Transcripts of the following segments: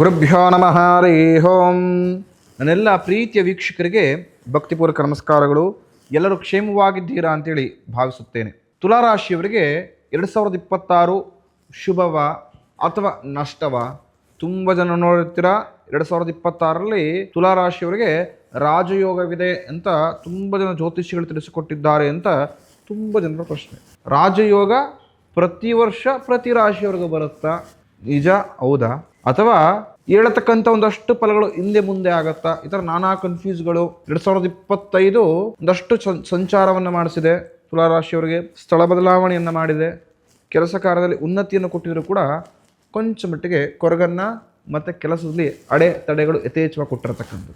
ಗುರುಭ್ಯೋ ನಮಃ, ಹರಿ ಹೋಂ ನನ್ನೆಲ್ಲ ಪ್ರೀತಿಯ ವೀಕ್ಷಕರಿಗೆ ಭಕ್ತಿಪೂರ್ವಕ ನಮಸ್ಕಾರಗಳು. ಎಲ್ಲರೂ ಕ್ಷೇಮವಾಗಿದ್ದೀರಾ ಅಂತೇಳಿ ಭಾವಿಸುತ್ತೇನೆ. ತುಲಾರಾಶಿಯವರಿಗೆ ಎರಡು ಸಾವಿರದ ಇಪ್ಪತ್ತಾರು ಶುಭವ ಅಥವಾ ನಷ್ಟವ ತುಂಬ ಜನ ನೋಡುತ್ತೀರಾ ಎರಡು ಸಾವಿರದ ಇಪ್ಪತ್ತಾರರಲ್ಲಿ ತುಲಾರಾಶಿಯವರಿಗೆ ರಾಜಯೋಗವಿದೆ ಅಂತ ತುಂಬ ಜನ ಜ್ಯೋತಿಷಿಗಳು ತಿಳಿಸಿಕೊಟ್ಟಿದ್ದಾರೆ ಅಂತ ತುಂಬ ಜನರ ಪ್ರಶ್ನೆ. ರಾಜಯೋಗ ಪ್ರತಿ ವರ್ಷ ಪ್ರತಿ ರಾಶಿಯವರೆಗೂ ಬರುತ್ತಾ? ನಿಜ, ಹೌದಾ? ಅಥವಾ ಹೇಳತಕ್ಕಂಥ ಒಂದಷ್ಟು ಫಲಗಳು ಹಿಂದೆ ಮುಂದೆ ಆಗತ್ತಾ? ಈ ಥರ ನಾನಾ ಕನ್ಫ್ಯೂಸ್ಗಳು ಎರಡು ಸಾವಿರದ ಇಪ್ಪತ್ತೈದು ಒಂದಷ್ಟು ಸಂಚಾರವನ್ನು ಮಾಡಿಸಿದೆ. ತುಲಾರಾಶಿಯವರಿಗೆ ಸ್ಥಳ ಬದಲಾವಣೆಯನ್ನು ಮಾಡಿದೆ. ಕೆಲಸ ಕಾರ್ಯದಲ್ಲಿ ಉನ್ನತಿಯನ್ನು ಕೊಟ್ಟಿದ್ರು ಕೂಡ ಕೊಂಚ ಮಟ್ಟಿಗೆ ಕೊರಗನ್ನು ಮತ್ತು ಕೆಲಸದಲ್ಲಿ ಅಡೆ ತಡೆಗಳು ಯಥೇಚ್ಛವಾಗಿ ಕೊಟ್ಟಿರತಕ್ಕಂಥದ್ದು.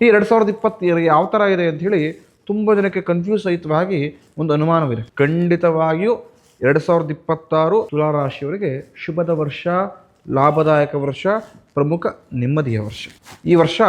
ಈ ಎರಡು ಸಾವಿರದ ಇಪ್ಪತ್ತೇಳಿಗೆ ಯಾವ ಥರ ಇದೆ ಅಂತ ಹೇಳಿ ತುಂಬ ಜನಕ್ಕೆ ಕನ್ಫ್ಯೂಸ್ ಸಹಿತವಾಗಿ ಒಂದು ಅನುಮಾನವಿದೆ. ಖಂಡಿತವಾಗಿಯೂ ಎರಡು ಸಾವಿರದ ಇಪ್ಪತ್ತಾರು ತುಲಾರಾಶಿಯವರಿಗೆ ಶುಭದ ವರ್ಷ ಲಾಭದಾಯಕ ವರ್ಷ, ಪ್ರಮುಖ ನೆಮ್ಮದಿಯ ವರ್ಷ. ಈ ವರ್ಷ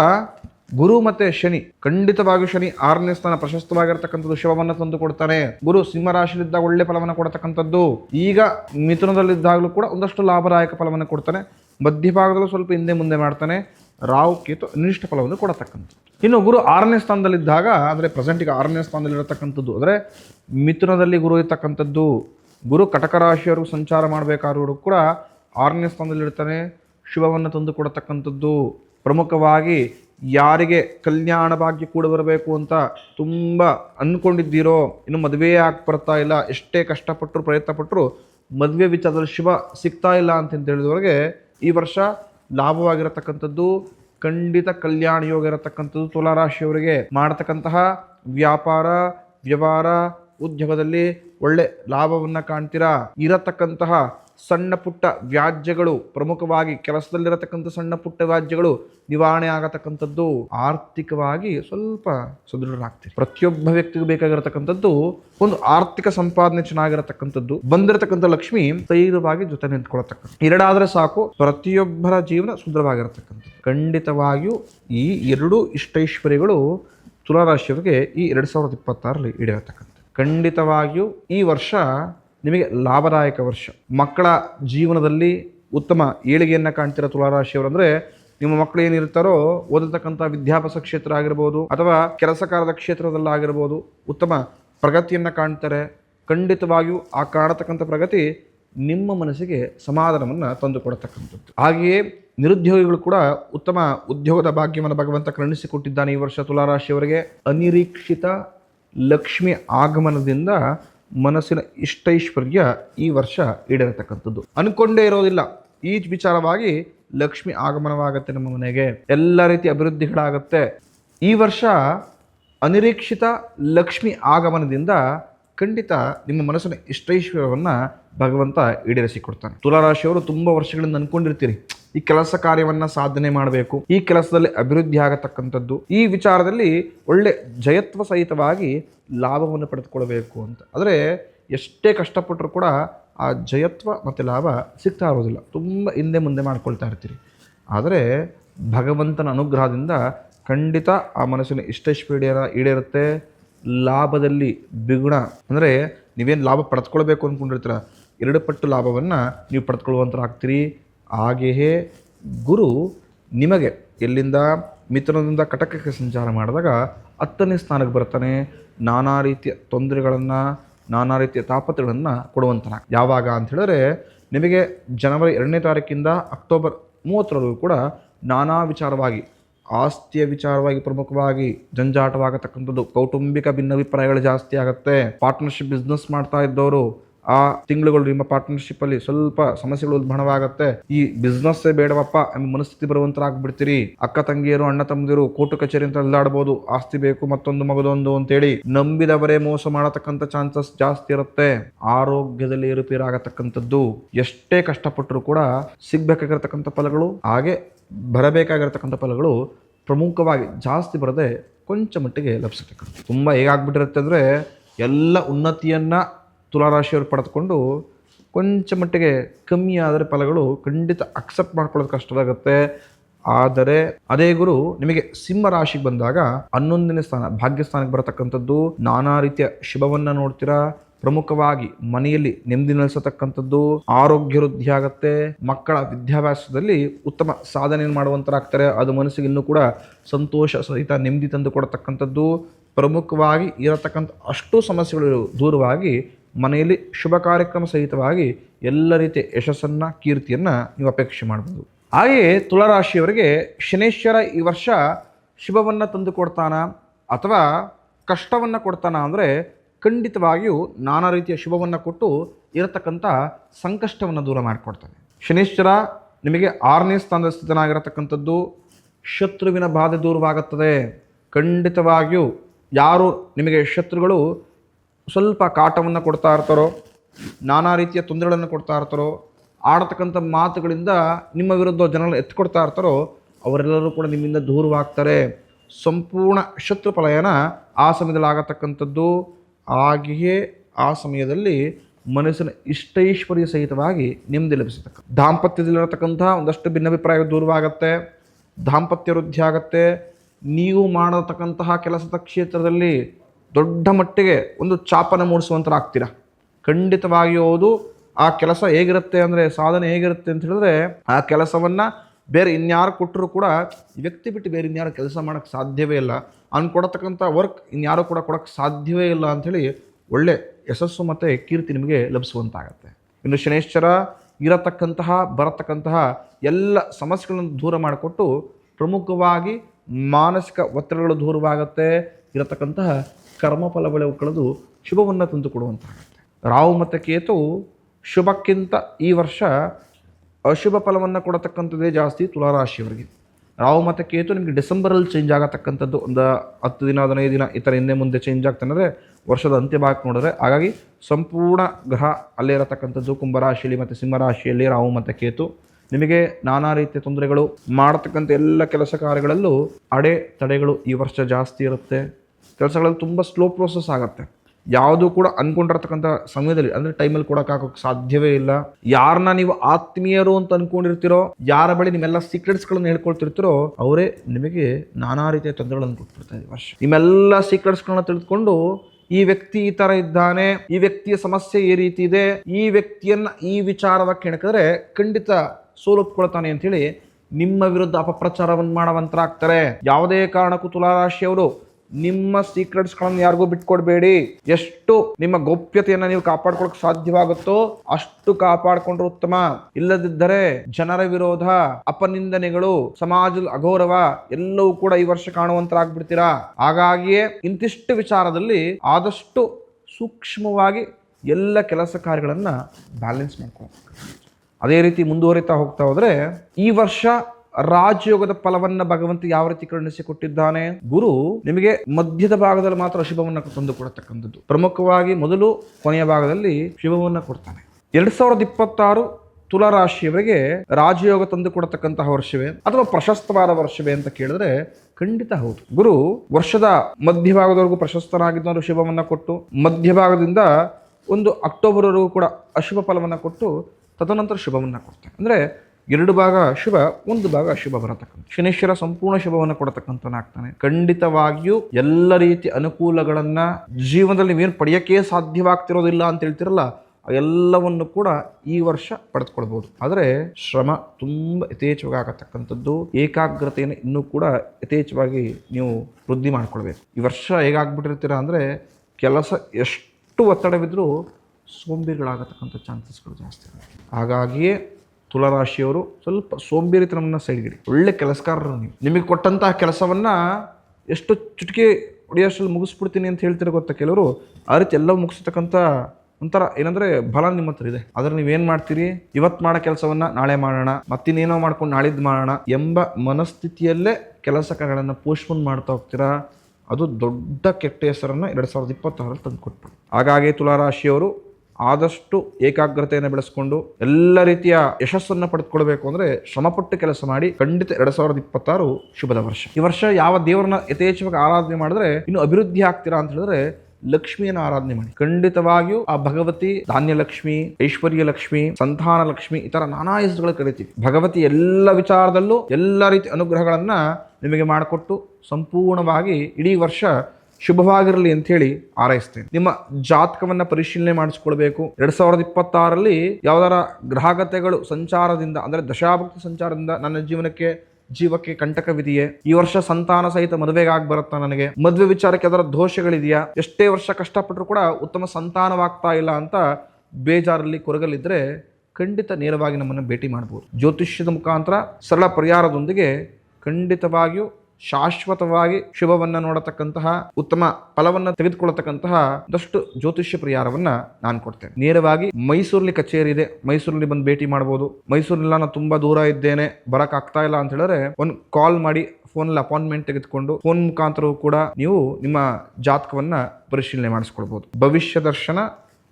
ಗುರು ಮತ್ತೆ ಶನಿ ಖಂಡಿತವಾಗಿ ಶನಿ ಆರನೇ ಸ್ಥಾನ ಪ್ರಶಸ್ತವಾಗಿರತಕ್ಕಂಥದ್ದು ಶುಭವನ್ನು ತಂದು ಕೊಡ್ತಾನೆ. ಗುರು ಸಿಂಹರಾಶಿಲಿದ್ದಾಗ ಒಳ್ಳೆ ಫಲವನ್ನು ಕೊಡತಕ್ಕಂಥದ್ದು. ಈಗ ಮಿಥುನದಲ್ಲಿದ್ದಾಗಲೂ ಕೂಡ ಒಂದಷ್ಟು ಲಾಭದಾಯಕ ಫಲವನ್ನು ಕೊಡ್ತಾನೆ. ಮಧ್ಯಭಾಗದಲ್ಲೂ ಸ್ವಲ್ಪ ಹಿಂದೆ ಮುಂದೆ ಮಾಡ್ತಾನೆ. ರಾಹು, ಕೇತು ಅನಿಷ್ಟ ಫಲವನ್ನು ಕೊಡತಕ್ಕಂಥದ್ದು. ಇನ್ನು ಗುರು ಆರನೇ ಸ್ಥಾನದಲ್ಲಿದ್ದಾಗ, ಅಂದರೆ ಪ್ರೆಸೆಂಟಿಗೆ ಆರನೇ ಸ್ಥಾನದಲ್ಲಿರತಕ್ಕಂಥದ್ದು, ಅಂದರೆ ಮಿಥುನದಲ್ಲಿ ಗುರು ಇರ್ತಕ್ಕಂಥದ್ದು. ಗುರು ಕಟಕ ರಾಶಿಯವರು ಸಂಚಾರ ಮಾಡಬೇಕಾದ್ರೂ ಕೂಡ ಆರನೇ ಸ್ಥಾನದಲ್ಲಿರ್ತಾನೆ, ಶುಭವನ್ನು ತಂದು ಕೊಡತಕ್ಕಂಥದ್ದು ಪ್ರಮುಖವಾಗಿ ಯಾರಿಗೆ ಕಲ್ಯಾಣ ಭಾಗ್ಯ ಕೂಡ ಬರಬೇಕು ಅಂತ ತುಂಬ ಅಂದ್ಕೊಂಡಿದ್ದೀರೋ ಇನ್ನು ಮದುವೆ ಆಗಿ ಬರ್ತಾ ಇಲ್ಲ, ಎಷ್ಟೇ ಕಷ್ಟಪಟ್ಟರು ಪ್ರಯತ್ನ ಪಟ್ಟರು ಮದುವೆ ವಿಚಾರದಲ್ಲಿ ಶುಭ ಸಿಗ್ತಾ ಇಲ್ಲ ಅಂತ ಹೇಳಿದವರೆಗೆ ಈ ವರ್ಷ ಲಾಭವಾಗಿರತಕ್ಕಂಥದ್ದು, ಖಂಡಿತ ಕಲ್ಯಾಣ ಯೋಗ ಇರತಕ್ಕಂಥದ್ದು ತುಲಾರಾಶಿಯವರಿಗೆ ಮಾಡತಕ್ಕಂತಹ ವ್ಯಾಪಾರ, ವ್ಯವಹಾರ, ಉದ್ಯೋಗದಲ್ಲಿ ಒಳ್ಳೆ ಲಾಭವನ್ನು ಕಾಣ್ತೀರಾ? ಇರತಕ್ಕಂತಹ ಸಣ್ಣ ಪುಟ್ಟ ವ್ಯಾಜ್ಯಗಳು ಪ್ರಮುಖವಾಗಿ ಕೆಲಸದಲ್ಲಿರತಕ್ಕಂಥ ಸಣ್ಣ ಪುಟ್ಟ ವ್ಯಾಜ್ಯಗಳು ನಿವಾರಣೆ ಆಗತಕ್ಕಂಥದ್ದು ಆರ್ಥಿಕವಾಗಿ ಸ್ವಲ್ಪ ಸದೃಢರಾಗ್ತೀರಿ. ಪ್ರತಿಯೊಬ್ಬ ವ್ಯಕ್ತಿಗೂ ಬೇಕಾಗಿರತಕ್ಕಂಥದ್ದು ಒಂದು ಆರ್ಥಿಕ ಸಂಪಾದನೆ ಚೆನ್ನಾಗಿರತಕ್ಕಂಥದ್ದು. ಬಂದಿರತಕ್ಕಂಥ ಲಕ್ಷ್ಮಿ ಸ್ಥೈರ್ಯವಾಗಿ ಜೊತೆ ನಿಂತ್ಕೊಳ್ಳತಕ್ಕಂಥ ಎರಡಾದ್ರೆ ಸಾಕು ಪ್ರತಿಯೊಬ್ಬರ ಜೀವನ ಸುಂದರವಾಗಿರತಕ್ಕಂಥದ್ದು. ಖಂಡಿತವಾಗಿಯೂ ಈ ಎರಡು ಇಷ್ಟೈಶ್ವರ್ಯಗಳು ತುಲಾರಾಶಿಯವರಿಗೆ ಈ ಎರಡು ಸಾವಿರದ ಇಪ್ಪತ್ತಾರಲ್ಲಿ ಈಡೇರತಕ್ಕಂಥ ಖಂಡಿತವಾಗಿಯೂ ಈ ವರ್ಷ ನಿಮಗೆ ಲಾಭದಾಯಕ ವರ್ಷ. ಮಕ್ಕಳ ಜೀವನದಲ್ಲಿ ಉತ್ತಮ ಏಳಿಗೆಯನ್ನು ಕಾಣ್ತಿರೋ ತುಲಾರಾಶಿಯವರು ಅಂದರೆ ನಿಮ್ಮ ಮಕ್ಕಳು ಏನಿರ್ತಾರೋ ಓದತಕ್ಕಂಥ ವಿದ್ಯಾಭ್ಯಾಸ ಕ್ಷೇತ್ರ ಆಗಿರ್ಬೋದು ಅಥವಾ ಕೆಲಸ ಕ್ಷೇತ್ರದಲ್ಲಾಗಿರ್ಬೋದು ಉತ್ತಮ ಪ್ರಗತಿಯನ್ನು ಕಾಣ್ತಾರೆ. ಖಂಡಿತವಾಗಿಯೂ ಆ ಕಾಣತಕ್ಕಂಥ ಪ್ರಗತಿ ನಿಮ್ಮ ಮನಸ್ಸಿಗೆ ಸಮಾಧಾನವನ್ನು ತಂದು ಕೊಡತಕ್ಕಂಥದ್ದು ಹಾಗೆಯೇ ನಿರುದ್ಯೋಗಿಗಳು ಕೂಡ ಉತ್ತಮ ಉದ್ಯೋಗದ ಭಾಗ್ಯವನ್ನು ಭಗವಂತ ಕರುಣಿಸಿಕೊಟ್ಟಿದ್ದಾನೆ ಈ ವರ್ಷ ತುಲಾರಾಶಿಯವರಿಗೆ. ಅನಿರೀಕ್ಷಿತ ಲಕ್ಷ್ಮಿ ಆಗಮನದಿಂದ ಮನಸ್ಸಿನ ಇಷ್ಟೈಶ್ವರ್ಯ ಈ ವರ್ಷ ಈಡೇರತಕ್ಕಂಥದ್ದು. ಅನ್ಕೊಂಡೇ ಇರೋದಿಲ್ಲ. ಈ ವಿಚಾರವಾಗಿ ಲಕ್ಷ್ಮಿ ಆಗಮನವಾಗುತ್ತೆ ನಮ್ಮ ಮನೆಗೆ. ಎಲ್ಲ ರೀತಿ ಅಭಿವೃದ್ಧಿಗಳಾಗತ್ತೆ. ಈ ವರ್ಷ ಅನಿರೀಕ್ಷಿತ ಲಕ್ಷ್ಮಿ ಆಗಮನದಿಂದ ಖಂಡಿತ ನಿಮ್ಮ ಮನಸ್ಸಿನ ಇಷ್ಟೈಶ್ವರ್ಯವನ್ನು ಭಗವಂತ ಈಡೇರಿಸಿಕೊಡ್ತಾನೆ. ತುಲಾರಾಶಿಯವರು ತುಂಬ ವರ್ಷಗಳಿಂದ ಅನ್ಕೊಂಡಿರ್ತೀರಿ. ಈ ಕೆಲಸ ಕಾರ್ಯವನ್ನ ಸಾಧನೆ ಮಾಡಬೇಕು. ಈ ಕೆಲಸದಲ್ಲಿ ಅಭಿವೃದ್ಧಿ ಆಗತಕ್ಕಂಥದ್ದು. ಈ ವಿಚಾರದಲ್ಲಿ ಒಳ್ಳೆ ಜಯತ್ವ ಸಹಿತವಾಗಿ ಲಾಭವನ್ನು ಪಡೆದುಕೊಳ್ಬೇಕು ಅಂತ. ಆದರೆ ಎಷ್ಟೇ ಕಷ್ಟಪಟ್ಟರೂ ಕೂಡ ಆ ಜಯತ್ವ ಮತ್ತು ಲಾಭ ಸಿಗ್ತಾ ಇರೋದಿಲ್ಲ. ತುಂಬ ಹಿಂದೆ ಮುಂದೆ ಮಾಡ್ಕೊಳ್ತಾ ಇರ್ತೀರಿ. ಆದರೆ ಭಗವಂತನ ಅನುಗ್ರಹದಿಂದ ಖಂಡಿತ ಆ ಮನಸ್ಸಿನ ಇಷ್ಟೈಶ್ವರ್ಯ ಈಡೇರುತ್ತೆ. ಲಾಭದಲ್ಲಿ ದ್ವಿಗುಣ. ಅಂದರೆ ನೀವೇನು ಲಾಭ ಪಡೆದುಕೊಳ್ಬೇಕು ಅಂದ್ಕೊಂಡಿರ್ತೀರ. ಎರಡು ಪಟ್ಟು ಲಾಭವನ್ನು ನೀವು ಪಡೆದುಕೊಳ್ಳುವಂಥರಾಗ್ತೀರಿ ಹಾಗೆಯೇ ಗುರು ನಿಮಗೆ ಎಲ್ಲಿಂದ ಮಿಥುನದಿಂದ ಕಟಕಕ್ಕೆ ಸಂಚಾರ ಮಾಡಿದಾಗ ಹತ್ತನೇ ಸ್ಥಾನಕ್ಕೆ ಬರ್ತಾನೆ ನಾನಾ ರೀತಿಯ ತೊಂದರೆಗಳನ್ನು, ನಾನಾ ರೀತಿಯ ತಾಪತ್ರಗಳನ್ನು ಕೊಡುವಂತನ. ಯಾವಾಗ ಅಂತ ಹೇಳಿದ್ರೆ ನಿಮಗೆ ಜನವರಿ ಎರಡನೇ ತಾರೀಕಿಂದ ಅಕ್ಟೋಬರ್ ಮೂವತ್ತರವರೆಗೂ ಕೂಡ ನಾನಾ ವಿಚಾರವಾಗಿ, ಆಸ್ತಿಯ ವಿಚಾರವಾಗಿ ಪ್ರಮುಖವಾಗಿ ಜಂಜಾಟವಾಗತಕ್ಕಂಥದ್ದು ಕೌಟುಂಬಿಕ ಭಿನ್ನಾಭಿಪ್ರಾಯಗಳು ಜಾಸ್ತಿ ಆಗುತ್ತೆ. ಪಾರ್ಟ್ನರ್ಶಿಪ್ ಬಿಸ್ನೆಸ್ ಮಾಡ್ತಾ ಇದ್ದವರು ಆ ತಿಂಗಳುಗಳು ನಿಮ್ಮ ಪಾರ್ಟ್ನರ್ಶಿಪ್ ಅಲ್ಲಿ ಸ್ವಲ್ಪ ಸಮಸ್ಯೆಗಳು ಉಲ್ಬಣವಾಗುತ್ತೆ ಈ ಬಿಸ್ನೆಸ್ ಬೇಡವಪ್ಪ ಎಂಬ ಮನಸ್ಥಿತಿ ಬರುವಂತರಾಗ್ಬಿಡ್ತೀರಿ ಅಕ್ಕ ತಂಗಿಯರು, ಅಣ್ಣ ತಮ್ಮದಿರು, ಕೋರ್ಟು ಕಚೇರಿ ಅಂತ ಅಲ್ಲಾಡ್ಬೋದು. ಆಸ್ತಿ ಬೇಕು, ಮತ್ತೊಂದು ಮಗದೊಂದು ಅಂತೇಳಿ ನಂಬಿದವರೇ ಮೋಸ ಮಾಡತಕ್ಕಂಥ ಚಾನ್ಸಸ್ ಜಾಸ್ತಿ ಇರುತ್ತೆ. ಆರೋಗ್ಯದಲ್ಲಿ ಏರುಪೇರಾಗತಕ್ಕಂಥದ್ದು ಎಷ್ಟೇ ಕಷ್ಟಪಟ್ಟರು ಕೂಡ ಸಿಗ್ಬೇಕಾಗಿರತಕ್ಕಂಥ ಫಲಗಳು, ಹಾಗೆ ಬರಬೇಕಾಗಿರತಕ್ಕಂಥ ಫಲಗಳು ಪ್ರಮುಖವಾಗಿ ಜಾಸ್ತಿ ಬರದೆ ಕೊಂಚ ಮಟ್ಟಿಗೆ ಲಭಿಸತಕ್ಕಂಥ ತುಂಬ ಹೇಗಾಗ್ಬಿಟ್ಟಿರುತ್ತೆ ಅಂದರೆ ಎಲ್ಲ ಉನ್ನತಿಯನ್ನು ತುಲಾರಾಶಿಯವರು ಪಡೆದುಕೊಂಡು ಕೊಂಚ ಮಟ್ಟಿಗೆ ಕಮ್ಮಿ ಆದರೆ ಫಲಗಳು ಖಂಡಿತ ಅಕ್ಸೆಪ್ಟ್ ಮಾಡ್ಕೊಳ್ಳೋದು ಕಷ್ಟವಾಗುತ್ತೆ. ಆದರೆ ಅದೇ ಗುರು, ನಿಮಗೆ ಸಿಂಹ ರಾಶಿಗೆ ಬಂದಾಗ ಹನ್ನೊಂದನೇ ಸ್ಥಾನ, ಭಾಗ್ಯ ಸ್ಥಾನಕ್ಕೆ ಬರತಕ್ಕಂಥದ್ದು, ನಾನಾ ರೀತಿಯ ಶುಭವನ್ನು ನೋಡ್ತೀರಾ? ಪ್ರಮುಖವಾಗಿ ಮನೆಯಲ್ಲಿ ನೆಮ್ಮದಿ ನೆಲೆಸತಕ್ಕಂಥದ್ದು, ಆರೋಗ್ಯ ವೃದ್ಧಿ ಆಗುತ್ತೆ, ಮಕ್ಕಳ ವಿದ್ಯಾಭ್ಯಾಸದಲ್ಲಿ ಉತ್ತಮ ಸಾಧನೆಯನ್ನು ಮಾಡುವಂತರಾಗ್ತಾರೆ. ಅದು ಮನಸ್ಸಿಗೆ ಇನ್ನೂ ಕೂಡ ಸಂತೋಷ ಸಹಿತ ನೆಮ್ಮದಿ ತಂದು ಕೊಡತಕ್ಕಂಥದ್ದು. ಪ್ರಮುಖವಾಗಿ ಇರತಕ್ಕಂಥ ಅಷ್ಟು ಸಮಸ್ಯೆಗಳು ದೂರವಾಗಿ ಮನೆಯಲ್ಲಿ ಶುಭ ಕಾರ್ಯಕ್ರಮ ಸಹಿತವಾಗಿ ಎಲ್ಲ ರೀತಿಯ ಯಶಸ್ಸನ್ನು, ಕೀರ್ತಿಯನ್ನು ನೀವು ಅಪೇಕ್ಷೆ ಮಾಡ್ಬೋದು. ಹಾಗೆಯೇ ತುಳರಾಶಿಯವರಿಗೆ ಶನೇಶ್ವರ ಈ ವರ್ಷ ಶುಭವನ್ನು ತಂದು ಕೊಡ್ತಾನ ಅಥವಾ ಕಷ್ಟವನ್ನು ಕೊಡ್ತಾನ ಅಂದರೆ ಖಂಡಿತವಾಗಿಯೂ ನಾನಾ ರೀತಿಯ ಶುಭವನ್ನು ಕೊಟ್ಟು ಇರತಕ್ಕಂಥ ಸಂಕಷ್ಟವನ್ನು ದೂರ ಮಾಡಿಕೊಡ್ತಾನೆ. ಶನೇಶ್ವರ ನಿಮಗೆ ಆರನೇ ಸ್ಥಾನದ ಸ್ಥಿತನಾಗಿರತಕ್ಕಂಥದ್ದು ಶತ್ರುವಿನ ಬಾಧೆ ದೂರವಾಗುತ್ತದೆ. ಖಂಡಿತವಾಗಿಯೂ ಯಾರು ನಿಮಗೆ ಶತ್ರುಗಳು ಸ್ವಲ್ಪ ಕಾಟವನ್ನು ಕೊಡ್ತಾ ಇರ್ತಾರೋ, ನಾನಾ ರೀತಿಯ ತೊಂದರೆಗಳನ್ನು ಕೊಡ್ತಾ ಇರ್ತಾರೋ, ಆಡತಕ್ಕಂಥ ಮಾತುಗಳಿಂದ ನಿಮ್ಮ ವಿರುದ್ಧ ಜನರನ್ನು ಎತ್ಕೊಡ್ತಾ ಇರ್ತಾರೋ, ಅವರೆಲ್ಲರೂ ಕೂಡ ನಿಮ್ಮಿಂದ ದೂರವಾಗ್ತಾರೆ. ಸಂಪೂರ್ಣ ಶತ್ರು ಪಲಾಯನ ಆ ಸಮಯದಲ್ಲಿ ಆಗತಕ್ಕಂಥದ್ದು ಹಾಗೆಯೇ ಆ ಸಮಯದಲ್ಲಿ ಮನಸ್ಸಿನ ಇಷ್ಟೈಶ್ವರ್ಯ ಸಹಿತವಾಗಿ ನೆಮ್ಮದಿ ಲಭಿಸತಕ್ಕ, ದಾಂಪತ್ಯದಲ್ಲಿರತಕ್ಕಂಥ ಒಂದಷ್ಟು ಭಿನ್ನಾಭಿಪ್ರಾಯ ದೂರವಾಗತ್ತೆ, ದಾಂಪತ್ಯ ವೃದ್ಧಿ ಆಗತ್ತೆ, ನೀವು ಮಾಡತಕ್ಕಂತಹ ಕೆಲಸದ ಕ್ಷೇತ್ರದಲ್ಲಿ ದೊಡ್ಡ ಮಟ್ಟಿಗೆ ಒಂದು ಚಾಪನ ಮೂಡಿಸುವಂತರಾಗ್ತೀರ ಖಂಡಿತವಾಗಿಯೂ ಹೌದು. ಆ ಕೆಲಸ ಹೇಗಿರುತ್ತೆ ಅಂದರೆ, ಸಾಧನೆ ಹೇಗಿರುತ್ತೆ ಅಂತ ಹೇಳಿದ್ರೆ, ಆ ಕೆಲಸವನ್ನು ಬೇರೆ ಇನ್ಯಾರು ಕೊಟ್ಟರು ಕೂಡ, ವ್ಯಕ್ತಿ ಬಿಟ್ಟು ಬೇರೆ ಇನ್ಯಾರು ಕೆಲಸ ಮಾಡೋಕ್ಕೆ ಸಾಧ್ಯವೇ ಇಲ್ಲ. ಅವ್ನು ಕೊಡತಕ್ಕಂಥ ವರ್ಕ್ ಇನ್ಯಾರು ಕೂಡ ಕೊಡೋಕ್ಕೆ ಸಾಧ್ಯವೇ ಇಲ್ಲ ಅಂಥೇಳಿ ಒಳ್ಳೆ ಯಶಸ್ಸು ಮತ್ತು ಕೀರ್ತಿ ನಿಮಗೆ ಲಭಿಸುವಂತಾಗತ್ತೆ. ಇನ್ನು ಶನೇಶ್ವರ ಇರತಕ್ಕಂತಹ, ಬರತಕ್ಕಂತಹ ಎಲ್ಲ ಸಮಸ್ಯೆಗಳನ್ನು ದೂರ ಮಾಡಿಕೊಟ್ಟು ಪ್ರಮುಖವಾಗಿ ಮಾನಸಿಕ ಒತ್ತಡಗಳು ದೂರವಾಗುತ್ತೆ. ಇರತಕ್ಕಂತಹ ಕರ್ಮಫಲಗಳು ಕಳೆದು ಶುಭವನ್ನು ತಂದುಕೊಡುವಂತಾಗುತ್ತೆ ರಾಹು ಮತ್ತು ಕೇತು ಶುಭಕ್ಕಿಂತ ಈ ವರ್ಷ ಅಶುಭ ಫಲವನ್ನು ಕೊಡತಕ್ಕಂಥದ್ದೇ ಜಾಸ್ತಿ ತುಲಾರಾಶಿಯವರಿಗೆ ರಾಹು ಮತ್ತು ಕೇತು ನಿಮಗೆ ಡಿಸೆಂಬರಲ್ಲಿ ಚೇಂಜ್ ಆಗತಕ್ಕಂಥದ್ದು ಒಂದು ಹತ್ತು ದಿನ, ಹದಿನೈದು ದಿನ ಈ ಥರ ಹಿಂದೆ ಮುಂದೆ ಚೇಂಜ್ ಆಗ್ತಾನಂದರೆ ವರ್ಷದ ಅಂತ್ಯ ಭಾಗಕ್ಕೆ ನೋಡಿದ್ರೆ. ಹಾಗಾಗಿ ಸಂಪೂರ್ಣ ಗ್ರಹ ಅಲ್ಲೇ ಇರತಕ್ಕಂಥದ್ದು ಕುಂಭರಾಶಿಯಲ್ಲಿ ಮತ್ತು ಸಿಂಹರಾಶಿಯಲ್ಲಿ ರಾಹು ಮತ್ತು ಕೇತು. ನಿಮಗೆ ನಾನಾ ರೀತಿಯ ತೊಂದರೆಗಳು ಮಾಡತಕ್ಕಂಥ ಎಲ್ಲ ಕೆಲಸ ಕಾರ್ಯಗಳಲ್ಲೂ ಅಡೆ ತಡೆಗಳು ಈ ವರ್ಷ ಜಾಸ್ತಿ ಇರುತ್ತೆ. ಕೆಲಸಗಳಲ್ಲಿ ತುಂಬ ಸ್ಲೋ ಪ್ರೋಸೆಸ್ ಆಗುತ್ತೆ. ಯಾವುದು ಕೂಡ ಅಂದ್ಕೊಂಡಿರ್ತಕ್ಕಂಥ ಸಮಯದಲ್ಲಿ, ಅಂದರೆ ಟೈಮಲ್ಲಿ ಕೊಡೋಕ್ಕಾಗೋಕ್ಕೆ ಸಾಧ್ಯವೇ ಇಲ್ಲ. ಯಾರನ್ನ ನೀವು ಆತ್ಮೀಯರು ಅಂತ ಅಂದ್ಕೊಂಡಿರ್ತೀರೋ ಯಾರ ಬಳಿ ನಿಮ್ಮೆಲ್ಲ ಸೀಕ್ರೆಟ್ಸ್ಗಳನ್ನು ಹೇಳ್ಕೊಳ್ತಿರ್ತೀರೋ, ಅವರೇ ನಿಮಗೆ ನಾನಾ ರೀತಿಯ ತೊಂದರೆಗಳನ್ನು ಕೊಟ್ಬಿಡ್ತಾ ಇದ್ದೀವಿ ವರ್ಷ ನಿಮ್ಮೆಲ್ಲ ಸೀಕ್ರೆಟ್ಸ್ಗಳನ್ನ ತಿಳಿದುಕೊಂಡು ಈ ವ್ಯಕ್ತಿ ಈ ತರ ಇದ್ದಾನೆ, ಈ ವ್ಯಕ್ತಿಯ ಸಮಸ್ಯೆ ಈ ರೀತಿ ಇದೆ, ಈ ವ್ಯಕ್ತಿಯನ್ನ ಈ ವಿಚಾರವಾಗಿ ಕೆಣಕಿದ್ರೆ ಖಂಡಿತ ಸೋಲೊಪ್ಕೊಳ್ತಾನೆ ಅಂತೇಳಿ ನಿಮ್ಮ ವಿರುದ್ಧ ಅಪಪ್ರಚಾರವನ್ನು ಮಾಡುವಂತರಾಗ್ತಾರೆ. ಯಾವುದೇ ಕಾರಣಕ್ಕೂ ತುಲಾರಾಶಿಯವರು ನಿಮ್ಮ ಸೀಕ್ರೆಟ್ಸ್ಗಳನ್ನು ಯಾರಿಗೂ ಬಿಟ್ಕೊಡ್ಬೇಡಿ. ಎಷ್ಟು ನಿಮ್ಮ ಗೌಪ್ಯತೆಯನ್ನು ನೀವು ಕಾಪಾಡ್ಕೊಳಕ್ ಸಾಧ್ಯವಾಗುತ್ತೋ ಅಷ್ಟು ಕಾಪಾಡಿಕೊಂಡ್ರೆ ಉತ್ತಮ. ಇಲ್ಲದಿದ್ದರೆ ಜನರ ವಿರೋಧ, ಅಪನಿಂದನೆಗಳು, ಸಮಾಜದ ಅಗೌರವ ಎಲ್ಲವೂ ಕೂಡ ಈ ವರ್ಷ ಕಾಣುವಂತರಾಗ್ಬಿಡ್ತೀರಾ? ಹಾಗಾಗಿಯೇ ಇಂತಿಷ್ಟು ವಿಚಾರದಲ್ಲಿ ಆದಷ್ಟು ಸೂಕ್ಷ್ಮವಾಗಿ ಎಲ್ಲ ಕೆಲಸ ಕಾರ್ಯಗಳನ್ನು ಬ್ಯಾಲೆನ್ಸ್ ಮಾಡ್ಕೊಳ್ಬೇಕು ಅದೇ ರೀತಿ ಮುಂದುವರಿತಾ ಹೋಗ್ತಾ ಹೋದರೆ ಈ ವರ್ಷ ರಾಜಯೋಗದ ಫಲವನ್ನ ಭಗವಂತ ಯಾವ ರೀತಿ ಕರುಣಿಸಿಕೊಟ್ಟಿದ್ದಾನೆ ಗುರು ನಿಮಗೆ ಮಧ್ಯದ ಭಾಗದಲ್ಲಿ ಮಾತ್ರ ಶುಭವನ್ನ ತಂದು ಕೊಡತಕ್ಕಂಥದ್ದು. ಪ್ರಮುಖವಾಗಿ ಮೊದಲು ಕೊನೆಯ ಭಾಗದಲ್ಲಿ ಶುಭವನ್ನ ಕೊಡ್ತಾನೆ. ಎರಡ್ ಸಾವಿರದ ಇಪ್ಪತ್ತಾರು ತುಲಾರಾಶಿಯವರಿಗೆ ರಾಜಯೋಗ ತಂದು ಕೊಡತಕ್ಕಂತಹ ವರ್ಷವೇ ಅಥವಾ ಪ್ರಶಸ್ತವಾದ ವರ್ಷವೇ ಅಂತ ಕೇಳಿದ್ರೆ ಖಂಡಿತ ಹೌದು. ಗುರು ವರ್ಷದ ಮಧ್ಯಭಾಗದವರೆಗೂ ಪ್ರಶಸ್ತನಾಗಿದ್ದವರು ಶುಭವನ್ನ ಕೊಟ್ಟು, ಮಧ್ಯಭಾಗದಿಂದ ಒಂದು ಅಕ್ಟೋಬರ್ವರೆಗೂ ಕೂಡ ಅಶುಭ ಫಲವನ್ನು ಕೊಟ್ಟು, ತದನಂತರ ಶುಭವನ್ನು ಕೊಡ್ತಾನೆ. ಅಂದರೆ ಎರಡು ಭಾಗ ಶುಭ ಒಂದು ಭಾಗ ಅಶುಭ ಬರತಕ್ಕಂಥ. ಶನೇಶ್ವರ ಸಂಪೂರ್ಣ ಶುಭವನ್ನು ಕೊಡತಕ್ಕಂಥನಾಗ್ತಾನೆ ಖಂಡಿತವಾಗಿಯೂ ಎಲ್ಲ ರೀತಿಯ ಅನುಕೂಲಗಳನ್ನ ಜೀವನದಲ್ಲಿ ನೀವೇನು ಪಡೆಯೋಕ್ಕೆ ಸಾಧ್ಯವಾಗ್ತಿರೋದಿಲ್ಲ ಅಂತ ಹೇಳ್ತಿರಲ್ಲ ಎಲ್ಲವನ್ನು ಕೂಡ ಈ ವರ್ಷ ಪಡೆದುಕೊಳ್ಬೋದು. ಆದರೆ ಶ್ರಮ ತುಂಬ ಯಥೇಚ್ಛವಾಗಿ ಆಗತಕ್ಕಂಥದ್ದು, ಏಕಾಗ್ರತೆಯನ್ನು ಇನ್ನೂ ಕೂಡ ಯಥೇಚ್ಛವಾಗಿ ನೀವು ವೃದ್ಧಿ ಮಾಡಿಕೊಳ್ಬೇಕು. ಈ ವರ್ಷ ಹೇಗಾಗ್ಬಿಟ್ಟಿರ್ತೀರ ಅಂದರೆ ಕೆಲಸ ಎಷ್ಟು ಒತ್ತಡವಿದ್ರೂ ಸೋಂಬೇರಿಗಳಾಗತಕ್ಕಂಥ ಚಾನ್ಸಸ್ಗಳು ಜಾಸ್ತಿ ಇರುತ್ತೆ. ಹಾಗಾಗಿಯೇ ತುಲಾರಾಶಿಯವರು ಸ್ವಲ್ಪ ಸೋಂಬೇರಿತನವನ್ನು ಸೈಡ್ಗಿಡಿ ಒಳ್ಳೆ ಕೆಲಸಗಾರರು ನೀವು. ನಿಮಗೆ ಕೊಟ್ಟಂತಹ ಕೆಲಸವನ್ನು ಎಷ್ಟು ಚುಟುಕಿ ಹೊಡೆಯೋಷ್ಟರಲ್ಲಿ ಮುಗಿಸ್ಬಿಡ್ತೀನಿ ಅಂತ ಹೇಳ್ತಿರೋ ಗೊತ್ತಾ ಕೆಲವರು, ಆ ರೀತಿ ಎಲ್ಲ ಮುಗಿಸ್ತಕ್ಕಂಥ ಒಂಥರ ಏನಂದರೆ ಬಲ ನಿಮ್ಮ ಹತ್ರ ಇದೆ. ಆದರೆ ನೀವೇನು ಮಾಡ್ತೀರಿ? ಇವತ್ತು ಮಾಡೋ ಕೆಲಸವನ್ನು ನಾಳೆ ಮಾಡೋಣ, ಮತ್ತಿನ್ನೇನೋ ಮಾಡ್ಕೊಂಡು ನಾಳಿದ್ದು ಮಾಡೋಣ ಎಂಬ ಮನಸ್ಥಿತಿಯಲ್ಲೇ ಕೆಲಸ ಕಾರ್ಯಗಳನ್ನು ಪೋಸ್ಟ್ಪೋನ್ ಮಾಡ್ತಾ ಹೋಗ್ತೀರಾ? ಅದು ದೊಡ್ಡ ಕೆಟ್ಟ ಹೆಸರನ್ನು ಎರಡು ಸಾವಿರದ ಇಪ್ಪತ್ತಾರಲ್ಲಿ ತಂದು ಹಾಗಾಗಿ ತುಲಾರಾಶಿಯವರು ಆದಷ್ಟು ಏಕಾಗ್ರತೆಯನ್ನು ಬೆಳೆಸ್ಕೊಂಡು ಎಲ್ಲ ರೀತಿಯ ಯಶಸ್ಸನ್ನು ಪಡೆದುಕೊಳ್ಬೇಕು ಅಂದರೆ ಶ್ರಮಪಟ್ಟು ಕೆಲಸ ಮಾಡಿ ಖಂಡಿತ ಎರಡ್ ಸಾವಿರದ ಇಪ್ಪತ್ತಾರು ಶುಭದ ವರ್ಷ. ಈ ವರ್ಷ ಯಾವ ದೇವರನ್ನ ಯಥೇಚ್ಛವಾಗಿ ಆರಾಧನೆ ಮಾಡಿದ್ರೆ ಇನ್ನು ಅಭಿವೃದ್ಧಿ ಆಗ್ತೀರಾ ಅಂತ ಹೇಳಿದ್ರೆ ಲಕ್ಷ್ಮಿಯನ್ನು ಆರಾಧನೆ ಮಾಡಿ. ಖಂಡಿತವಾಗಿಯೂ ಆ ಭಗವತಿ ಧಾನ್ಯ ಲಕ್ಷ್ಮಿ ಐಶ್ವರ್ಯ ಲಕ್ಷ್ಮಿ ಸಂತಾನ ಲಕ್ಷ್ಮಿ ಈ ತರ ನಾನಾ ಹೆಸರುಗಳು ಕರಿತೀವಿ. ಭಗವತಿ ಎಲ್ಲ ವಿಚಾರದಲ್ಲೂ ಎಲ್ಲ ರೀತಿ ಅನುಗ್ರಹಗಳನ್ನ ನಿಮಗೆ ಮಾಡಿಕೊಟ್ಟು ಸಂಪೂರ್ಣವಾಗಿ ಇಡೀ ವರ್ಷ ಶುಭವಾಗಿರಲಿ ಅಂತ ಹೇಳಿ ಆರೈಸ್ತೇನೆ ನಿಮ್ಮ ಜಾತಕವನ್ನ ಪರಿಶೀಲನೆ ಮಾಡಿಸ್ಕೊಳ್ಬೇಕು. ಎರಡ್ ಸಾವಿರದ ಇಪ್ಪತ್ತಾರಲ್ಲಿ ಯಾವ್ದಾರ ಗ್ರಹಗತೆಗಳು ಸಂಚಾರದಿಂದ, ಅಂದ್ರೆ ದಶಾಭಕ್ತಿ ಸಂಚಾರದಿಂದ ನನ್ನ ಜೀವನಕ್ಕೆ, ಜೀವಕ್ಕೆ ಕಂಟಕವಿದೆಯೇ? ಈ ವರ್ಷ ಸಂತಾನ ಸಹಿತ ಮದುವೆಗಾಗಿ ಬರುತ್ತಾ ನನಗೆ? ಮದುವೆ ವಿಚಾರಕ್ಕೆ ಅದರ ದೋಷಗಳಿದೆಯಾ? ಎಷ್ಟೇ ವರ್ಷ ಕಷ್ಟಪಟ್ಟರು ಕೂಡ ಉತ್ತಮ ಸಂತಾನವಾಗ್ತಾ ಇಲ್ಲ ಅಂತ ಬೇಜಾರಲ್ಲಿ ಕೊರಗಲಿದ್ರೆ ಖಂಡಿತ ನೇರವಾಗಿ ನಮ್ಮನ್ನು ಭೇಟಿ ಮಾಡ್ಬೋದು. ಜ್ಯೋತಿಷ್ಯದ ಮುಖಾಂತರ ಸರಳ ಪರಿಹಾರದೊಂದಿಗೆ ಖಂಡಿತವಾಗಿಯೂ ಶಾಶ್ವತವಾಗಿ ಶುಭವನ್ನು ನೋಡತಕ್ಕಂತಹ, ಉತ್ತಮ ಫಲವನ್ನು ತೆಗೆದುಕೊಳ್ಳತಕ್ಕಂತಹ ದಷ್ಟು ಜ್ಯೋತಿಷ್ಯ ಪರಿಹಾರವನ್ನ ನಾನು ಕೊಡ್ತೇನೆ. ನೇರವಾಗಿ ಮೈಸೂರಲ್ಲಿ ಕಚೇರಿ ಇದೆ. ಮೈಸೂರಲ್ಲಿ ಬಂದು ಭೇಟಿ ಮಾಡಬಹುದು ಮೈಸೂರಿಲ್ಲ ನಾನು ತುಂಬಾ ದೂರ ಇದ್ದೇನೆ. ಬರಕ್ ಆಗ್ತಾ ಇಲ್ಲ ಅಂತ ಹೇಳಿದ್ರೆ ಒಂದು ಕಾಲ್ ಮಾಡಿ ಫೋನಲ್ಲಿ ಅಪಾಯಿಂಟ್ಮೆಂಟ್ ತೆಗೆದುಕೊಂಡು ಫೋನ್ ಮುಖಾಂತರವೂ ಕೂಡ ನೀವು ನಿಮ್ಮ ಜಾತಕವನ್ನ ಪರಿಶೀಲನೆ ಮಾಡಿಸ್ಕೊಳ್ಬಹುದು ಭವಿಷ್ಯ ದರ್ಶನ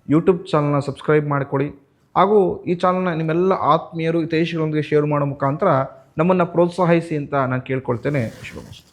ಯೂಟ್ಯೂಬ್ ಚಾನಲ್ನ ಸಬ್ಸ್ಕ್ರೈಬ್ ಮಾಡಿಕೊಡಿ. ಹಾಗೂ ಈ ಚಾನಲ್ನ ನಿಮ್ಮೆಲ್ಲ ಆತ್ಮೀಯರು, ಹಿತೈಷಿಗಳೊಂದಿಗೆ ಶೇರ್ ಮಾಡೋ ಮುಖಾಂತರ ನಮ್ಮನ್ನು ಪ್ರೋತ್ಸಾಹಿಸಿ ಅಂತ ನಾನು ಕೇಳ್ಕೊಳ್ತೇನೆ. ಶುಭಮಸ್ತು